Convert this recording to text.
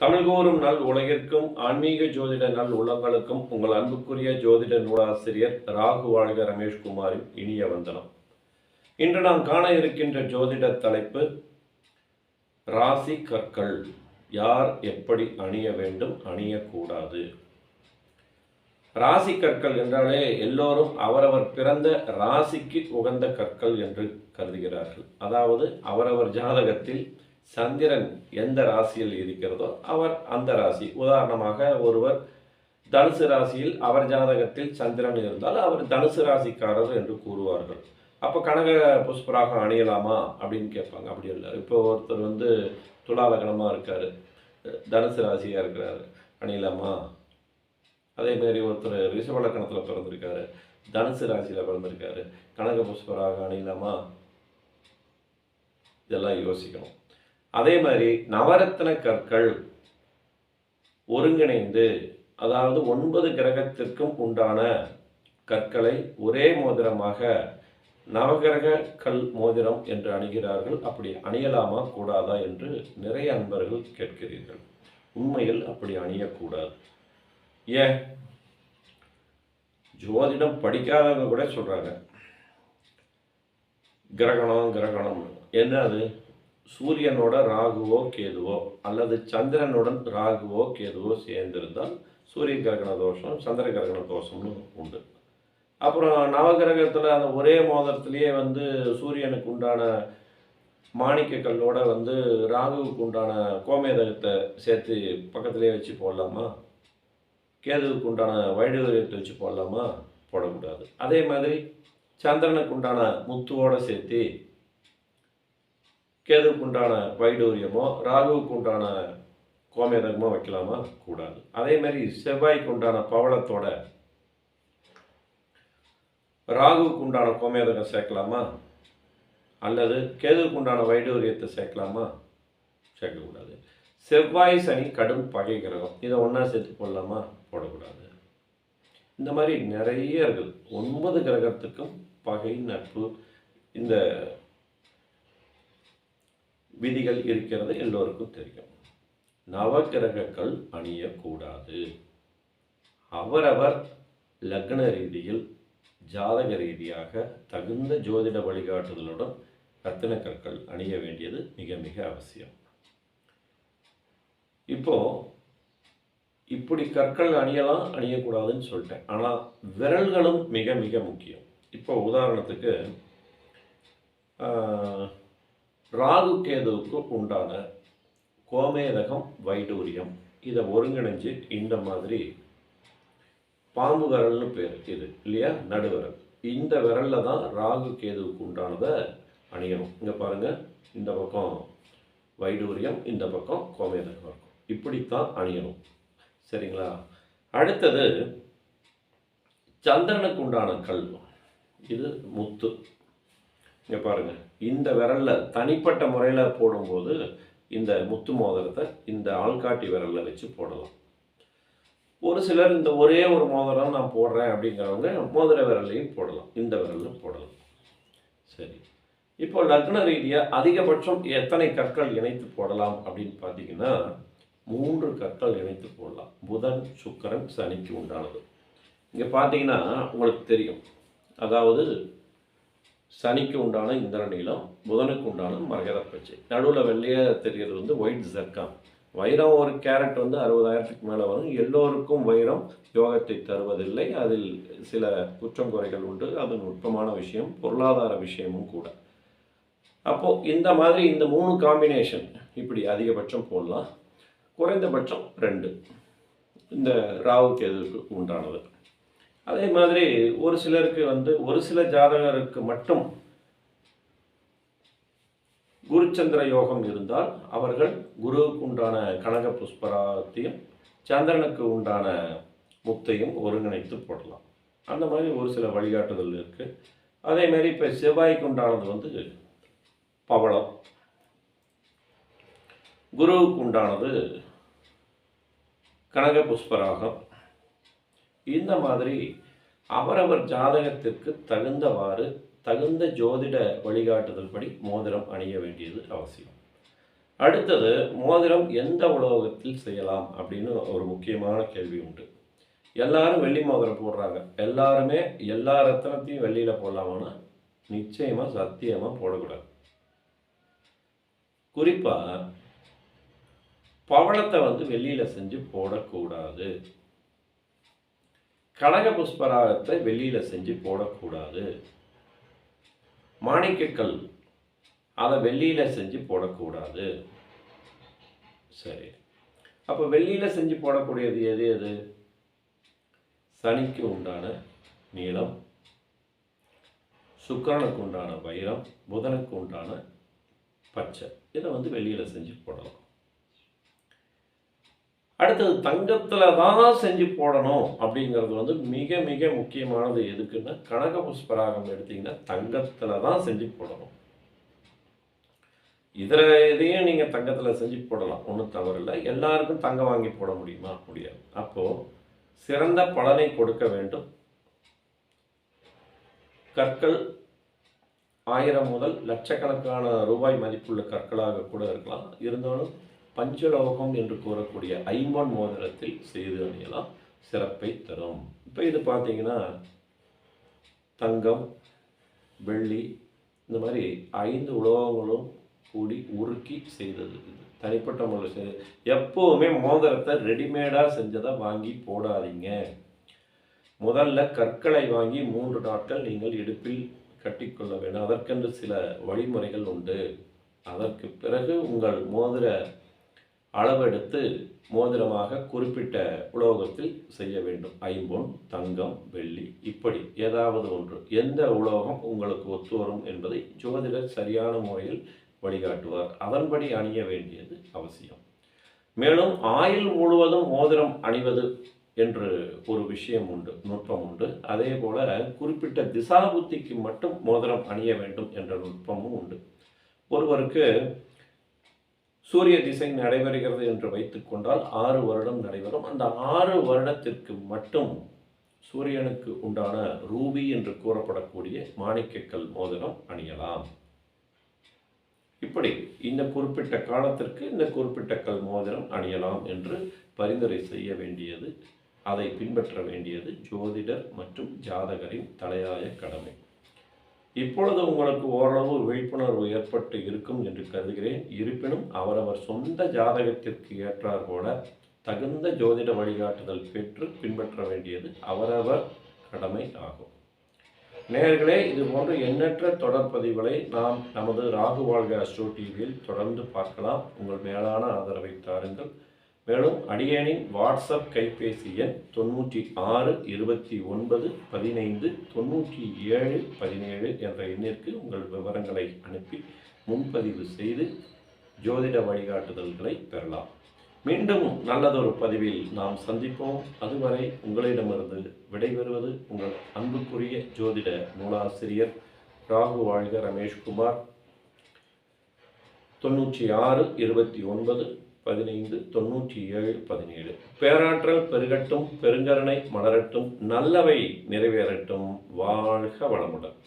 தமிழ்கோறும் நல் உலகிற்கும் ஆன்மீக ஜோதிட நல் உள்ளங்களுக்கும் உங்கள் அன்புக்குரிய ஜோதிட நூலாசிரியர் ராகு வாழ்க ரமேஷ்குமாரின் இனிய வந்தனம். இன்று நாம் காண இருக்கின்ற ஜோதிட தலைப்பு ராசி கற்கள் யார் எப்படி அணிய வேண்டும் அணியக்கூடாது. ராசி கற்கள் என்றாலே எல்லோரும் அவரவர் பிறந்த ராசிக்கு உகந்த கற்கள் என்று கருதுகிறார்கள். அதாவது அவரவர் ஜாதகத்தில் சந்திரன் எந்த ராசியில் இருக்கிறதோ அவர் அந்த ராசி. உதாரணமாக ஒருவர் தனுசு ராசியில் அவர் ஜாதகத்தில் சந்திரன் இருந்தால் அவர் தனுசு ராசிக்காரர் என்று கூறுவார்கள். அப்போ கனக புஷ்பராகம் அணியலாமா அப்படின்னு கேட்பாங்க. அப்படி இல்லை. இப்போ ஒருத்தர் வந்து துலாலகனமாக இருக்கார். தனுசு ராசியாக இருக்கிறாரு. அணியலாமா? அதேமாரி ஒருத்தர் ரிஷபலக்கணத்தில் பிறந்திருக்காரு. தனுசு ராசியில் பிறந்திருக்காரு. கனக புஷ்பராக அணியலாமா? இதெல்லாம் யோசிக்கணும். அதே மாதிரி நவரத்ன கற்கள் ஒருங்கிணைந்து அதாவது ஒன்பது கிரகத்திற்கும் உண்டான கற்களை ஒரே மோதிரமாக நவகிரக கல் மோதிரம் என்று அணிகிறார்கள். அப்படி அணியலாமா கூடாதா என்று நிறைய அன்பர்கள் கேட்கிறீர்கள். உண்மையில் அப்படி அணியக்கூடாது. ஏன்? ஜோதிடம் படிக்காதவங்க கூட சொல்றாங்க. கிரகணம் கிரகணம். என்ன அது சூரியனோட ராகுவோ கேதுவோ அல்லது சந்திரனுடன் ராகுவோ கேதுவோ சேர்ந்திருந்தால் சூரிய கிரகண தோஷம் சந்திர கிரகண தோஷம்னு உண்டு. அப்புறம் நவகிரகத்தில் அந்த ஒரே மோதிரத்திலேயே வந்து சூரியனுக்கு உண்டான மாணிக்க கல்லோட வந்து ராகுவுக்கு உண்டான கோமேதகத்தை சேர்த்து பக்கத்துலேயே வச்சு போடலாமா? கேதுவுக்கு உண்டான வைடூரியத்தை வச்சு போடலாமா? போடக்கூடாது. அதே மாதிரி சந்திரனுக்கு உண்டான முத்துவோடு சேர்த்து கேதுவுக்கு உண்டான வைடூரியமோ ராகுவுக்கு உண்டான கோமேதகமோ வைக்கலாமா? கூடாது. அதே மாதிரி செவ்வாய்க்கு உண்டான பவளத்தோட ராகுவுக்கு உண்டான கோமேதகம் சேர்க்கலாமா? அல்லது கேதுவுக்கு உண்டான வைடூரியத்தை சேர்க்கலாமா? சேர்க்கக்கூடாது. செவ்வாய் சனி கடும் பகை கிரகம் இதை ஒன்றா சேர்த்து போடலாமா? போடக்கூடாது. இந்த மாதிரி நிறைய இருக்குது. ஒன்பது கிரகத்துக்கும் பகை நட்பு இந்த விதிகள் இருக்கிறது எல்லோருக்கும் தெரியும். நவகிரகங்கள் அணியக்கூடாது. அவரவர் லக்ன ரீதியில் ஜாதக ரீதியாக தகுந்த ஜோதிட வழிகாட்டுதலுடன் ரத்தின கற்கள் அணிய வேண்டியது மிக மிக அவசியம். இப்போ இப்படி கற்கள் அணியலாம் அணியக்கூடாதுன்னு சொல்லிட்டேன். ஆனால் விரல்களும் மிக மிக முக்கியம். இப்போ உதாரணத்துக்கு ராகு கேதுவுக்கு உண்டான கோமேதகம் வைடூரியம். இதை ஒருங்கிணைஞ்சு இந்த மாதிரி பாம்பு விரல்னு பேர் இது இல்லையா? நடுவிரல். இந்த விரலில் தான் ராகு கேதுவுக்கு உண்டானதை அணியணும். இங்கே பாருங்க இந்த பக்கம் வைடூரியம் இந்த பக்கம் கோமேதகம் இருக்கும். இப்படித்தான் அணியணும். சரிங்களா? அடுத்தது சந்திரனுக்கு உண்டான கல். இது முத்து. இங்கே பாருங்கள் இந்த விரல்ல தனிப்பட்ட முறையில் போடும்போது இந்த முத்து மோதிரத்தை இந்த ஆள்காட்டி விரல்ல வச்சு போடலாம். ஒரு சிலர் இந்த ஒரே ஒரு மோதிரம் நான் போடுறேன் அப்படிங்கிறவங்க மோதிர விரல்லையும் போடலாம். இந்த விரலில் போடலாம். சரி. இப்போ லக்ன ரீதியாக அதிகபட்சம் எத்தனை கற்கள் இணைத்து போடலாம் அப்படின்னு பார்த்தீங்கன்னா மூன்று கற்கள் இணைத்து போடலாம். புதன் சுக்கரன் சனிக்கு உண்டானது. இங்கே பார்த்தீங்கன்னா உங்களுக்கு தெரியும். அதாவது சனிக்கு உண்டான இந்திர நீளம் புதனுக்கு உண்டான மரகத பச்சை. நடுவில் வெள்ளையாக தெரிகிறது வந்து ஒயிட் ஜர்கான் வைரம் ஒரு கேரட் வந்து அறுபதாயிரத்துக்கு மேலே வரும். எல்லோருக்கும் வைரம் யோகத்தை தருவதில்லை. அதில் சில குற்றம் குறைகள் உண்டு. அது நுட்பமான விஷயம் பொருளாதார விஷயமும் கூட. அப்போது இந்த மாதிரி இந்த மூணு காம்பினேஷன் இப்படி அதிகபட்சம் போடலாம். குறைந்தபட்சம் ரெண்டு. இந்த ராகு கேதுவுக்கு உண்டானது? அதே மாதிரி ஒரு சிலருக்கு வந்து ஒரு சில ஜாதகருக்கு மட்டும் குருச்சந்திர யோகம் இருந்தால் அவர்கள் குருவுக்கு உண்டான கனக புஷ்பராத்தையும் சந்திரனுக்கு உண்டான முத்தையும் ஒருங்கிணைத்து போடலாம். அந்த மாதிரி ஒரு சில வழிகாட்டுதல் இருக்குது அதே மாதிரி இப்போ செவ்வாய்க்கு உண்டானது வந்து பவளம். குருவுக்கு உண்டானது கனக புஷ்பராகம். இந்த மாதிரி அவரவர் ஜாதகத்திற்கு தகுந்தவாறு தகுந்த ஜோதிட வழிகாட்டுதல் படி மோதிரம் அணிய வேண்டியது அவசியம். அடுத்தது மோதிரம் எந்த உலோகத்தில் செய்யலாம் அப்படின்னு ஒரு முக்கியமான கேள்வி உண்டு. எல்லாரும் வெள்ளி மோதிரம் போடுறாங்க. எல்லாருமே எல்லா ரத்தனத்தையும் வெள்ளியில் போடலாமான்னா நிச்சயமாக சத்தியமாக போடக்கூடாது. குறிப்பாக பவளத்தை வந்து வெள்ளியில் செஞ்சு போடக்கூடாது. கனக புஷ்பராகத்தை வெளியில் செஞ்சு போடக்கூடாது. மாணிக்கக்கல் அதை வெள்ளியில் செஞ்சு போடக்கூடாது. சரி. அப்போ வெள்ளியில் செஞ்சு போடக்கூடியது எது எது? சனிக்கு உண்டான நீளம் சுக்கிரனுக்கு உண்டான வைரம் புதனுக்கு உண்டான பச்சை. இதை வந்து வெள்ளியில் செஞ்சு போடலாம். அடுத்தது தங்கத்தில் தான் செஞ்சு போடணும் அப்படிங்கிறது வந்து மிக மிக முக்கியமானது எதுக்குன்னா கனக புஷ்பராகம் எடுத்தீங்கன்னா தங்கத்தில் தான் செஞ்சு போடணும். இதர இதையும் நீங்கள் தங்கத்தில் செஞ்சு போடலாம். ஒன்றும் தவறில்லை. எல்லாருக்கும் தங்கம் வாங்கி போட முடியுமா? முடியாது. அப்போது சிறந்த பலனை கொடுக்க வேண்டும். கற்கள் ஆயிரம் முதல் லட்சக்கணக்கான ரூபாய் மதிப்புள்ள கற்களாக கூட இருக்கலாம். இருந்தாலும் பஞ்சலோகம் என்று கூறக்கூடிய ஐம்பொன் மோதிரத்தில் செய்து அணியலாம் சிறப்பை தரும். இப்போ இது பார்த்தீங்கன்னா தங்கம் வெள்ளி இந்த மாதிரி ஐந்து உலோகங்களும் கூடி உருக்கி செய்தது தனிப்பட்ட முறையில் செய்து எப்போவுமே மோதிரத்தை ரெடிமேடாக செஞ்சதை வாங்கி போடாதீங்க. முதல்ல கற்களை வாங்கி மூன்று நாட்கள் நீங்கள் இடுப்பில் கட்டிக்கொள்ள வேண்டும். அதற்கென்று சில வழிமுறைகள் உண்டு. அதற்கு பிறகு உங்கள் மோதிர அளவெடுத்து மோதிரமாக குறிப்பிட்ட உலோகத்தில் செய்ய வேண்டும். ஐம்பொன் தங்கம் வெள்ளி இப்படி ஏதாவது ஒன்று. எந்த உலோகம் உங்களுக்கு ஒத்து வரும் என்பதை ஜோதிடர் சரியான முறையில் வழிகாட்டுவார். அதன்படி அணிய வேண்டியது அவசியம். மேலும் ஆயுள் முழுவதும் மோதிரம் அணிவது என்று ஒரு விஷயம் உண்டு நுட்பம் உண்டு. அதே போல குறிப்பிட்ட திசாபுத்திக்கு மட்டும் மோதிரம் அணிய வேண்டும் என்ற நுட்பமும் உண்டு. ஒருவருக்கு சூரிய திசை நடைபெறுகிறது என்று வைத்துக்கொண்டால் ஆறு வருடம் நடைபெறும். அந்த ஆறு வருடத்திற்கு மட்டும் சூரியனுக்கு உண்டான ரூபி என்று கூறப்படக்கூடிய மாணிக்கக்கல் மோதிரம் அணியலாம். இப்படி இந்த குறிப்பிட்ட காலத்திற்கு இந்த குறிப்பிட்ட கல் மோதிரம் அணியலாம் என்று பரிந்துரை செய்ய வேண்டியது அதை பின்பற்ற வேண்டியது ஜோதிடர் மற்றும் ஜாதகரின் தலையாய கடமை. இப்பொழுது உங்களுக்கு ஓரளவு விழிப்புணர்வு ஏற்பட்டு இருக்கும் என்று கருதுகிறேன். இருப்பினும் அவரவர் சொந்த ஜாதகத்திற்கு ஏற்றார் போல தகுந்த ஜோதிட வழிகாட்டுதல் பெற்று பின்பற்ற வேண்டியது அவரவர் கடமை ஆகும். நேர்களே இது போன்ற எண்ணற்ற தொடர்பதிவுகளை நாம் நமது ராகு வாழ்க அஸ்ட்ரோ டிவியில் தொடர்ந்து பார்க்கலாம். உங்கள் மேலான ஆதரவை தாருங்கள். மேலும் அடியேனின் வாட்ஸ்அப் கைபேசி எண் தொண்ணூற்றி ஆறு இருபத்தி ஒன்பது பதினைந்து தொண்ணூற்றி ஏழு பதினேழு என்ற எண்ணிற்கு உங்கள் விவரங்களை அனுப்பி முன்பதிவு செய்து ஜோதிட வழிகாட்டுதல்களை பெறலாம். மீண்டும் நல்லதொரு பதிவில் நாம் சந்திப்போம். அதுவரை உங்களிடமிருந்து விடைபெறுவது உங்கள் அன்புக்குரிய ஜோதிட நூலாசிரியர் ராகு வாழ்க ரமேஷ்குமார். தொண்ணூற்றி ஆறு இருபத்தி ஒன்பது பதினைந்து தொண்ணூற்றி ஏழு பதினேழு. பேராற்றல் பெருகட்டும் பெருங்கருணை மலரட்டும் நல்லவை நிறைவேறட்டும். வாழ்க வளமுடன்.